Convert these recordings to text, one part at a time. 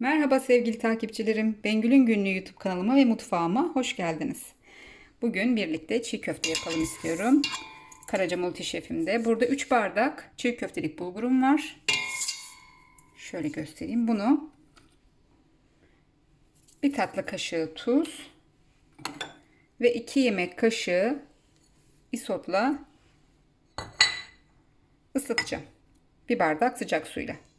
Merhaba sevgili takipçilerim. Bengül'ün Günlüğü YouTube kanalıma ve mutfağıma hoş geldiniz. Bugün birlikte çiğ köfte yapalım istiyorum. Karaca Multi Şefim'de. Burada 3 bardak çiğ köftelik bulgurum var. Şöyle göstereyim. Bunu bir tatlı kaşığı tuz ve 2 yemek kaşığı isotla ısıtacağım. Bir bardak sıcak suyla.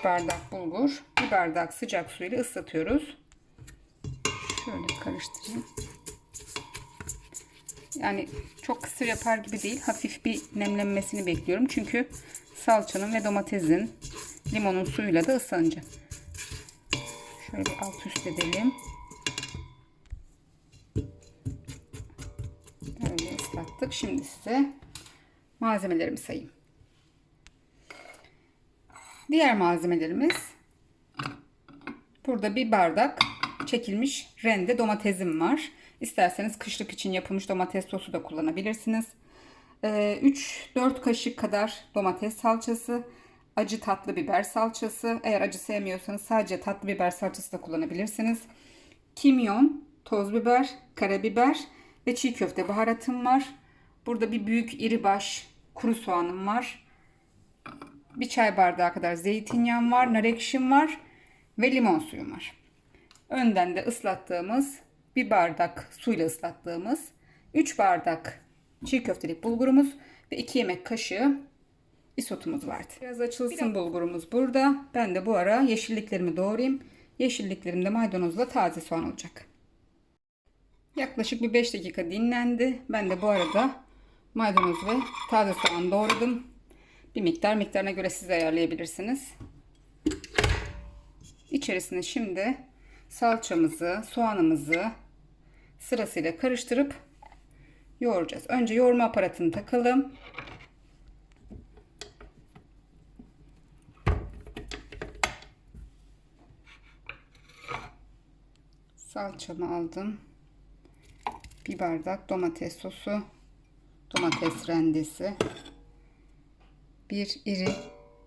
3 bardak bulgur, 1 bardak sıcak suyla ıslatıyoruz. Şöyle karıştırayım. Yani çok kısır yapar gibi değil. Hafif bir nemlenmesini bekliyorum. Çünkü salçanın ve domatesin, limonun suyuyla da ıslanacak. Şöyle bir alt üst edelim. Böyle ıslattık. Şimdi size malzemelerimi sayayım. Diğer malzemelerimiz burada bir bardak çekilmiş rende domatesim var. İsterseniz kışlık için yapılmış domates sosu da kullanabilirsiniz. 3-4 kaşık kadar domates salçası, acı tatlı biber salçası. Eğer acı sevmiyorsanız sadece tatlı biber salçası da kullanabilirsiniz. Kimyon, toz biber, karabiber ve çiğ köfte baharatım var. Burada bir büyük iri baş kuru soğanım var. Bir çay bardağı kadar zeytinyağım var, nar ekşim var ve limon suyum var. Önden de ıslattığımız bir bardak suyla ıslattığımız 3 bardak çiğ köftelik bulgurumuz ve 2 yemek kaşığı isotumuz vardı. Biraz açılsın bulgurumuz burada. Ben de bu ara yeşilliklerimi doğrayayım. Yeşilliklerim de maydanozla taze soğan olacak. Yaklaşık bir 5 dakika dinlendi. Ben de bu arada maydanoz ve taze soğan doğradım. Bir miktar miktarına göre siz ayarlayabilirsiniz. İçerisine şimdi salçamızı, soğanımızı sırasıyla karıştırıp yoğuracağız. Önce yoğurma aparatını takalım. Salçamı aldım. Bir bardak domates sosu, domates rendesi, bir iri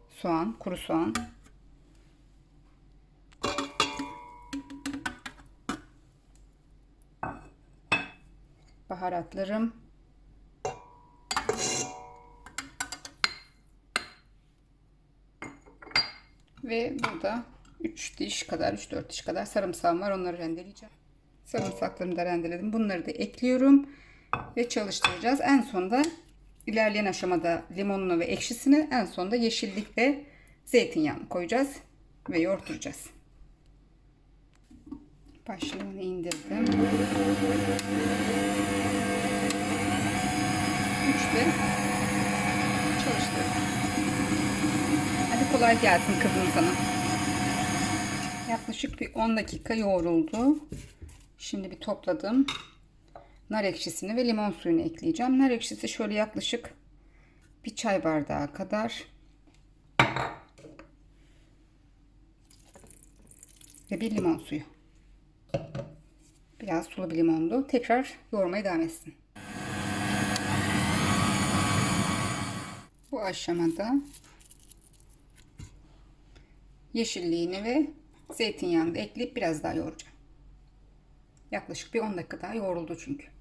soğan, kuru soğan. Baharatlarım. Ve burada 3 diş kadar, 3-4 diş kadar sarımsağım var. Onları rendeleyeceğim. Sarımsaklarımı da rendeledim. Bunları da ekliyorum ve çalıştıracağız. En sonda İlerleyen aşamada limonunu ve ekşisini en sonunda yeşillik ve zeytinyağını koyacağız ve yoğurtacağız. Başlığını indirdim. Üçte çalıştırdım. Hadi kolay gelsin kızım sana. Yaklaşık bir 10 dakika yoğruldu. Şimdi bir topladım nar ekşisini ve limon suyunu ekleyeceğim. Nar ekşisi şöyle yaklaşık bir çay bardağı kadar ve bir limon suyu. Biraz sulu bir limondu. Tekrar yoğurmaya devam etsin. Bu aşamada yeşilliğini ve zeytinyağını da ekleyip biraz daha yoğuracağım. Yaklaşık bir 10 dakika daha yoğruldu çünkü.